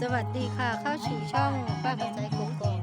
สวัสดีค่ะ เข้าสู่ช่องป้าปัจจัยกุ๊กก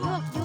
โยกโย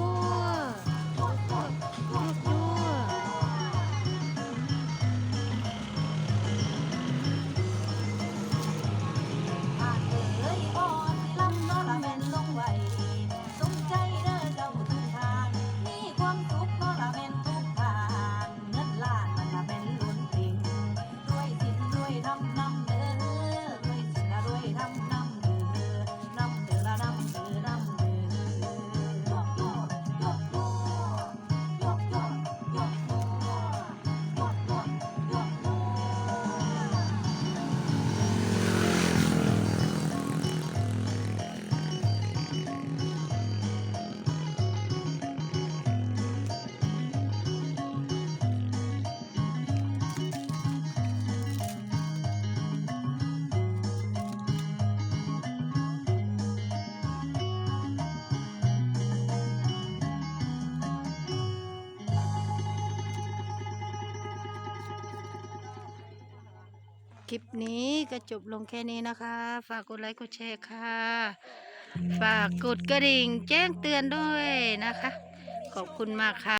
คลิปนี้ก็จบลงแค่นี้นะคะ ฝากกดไลค์กดแชร์ค่ะ ฝากกดกระดิ่งแจ้งเตือนด้วยนะคะ ขอบคุณมากค่ะ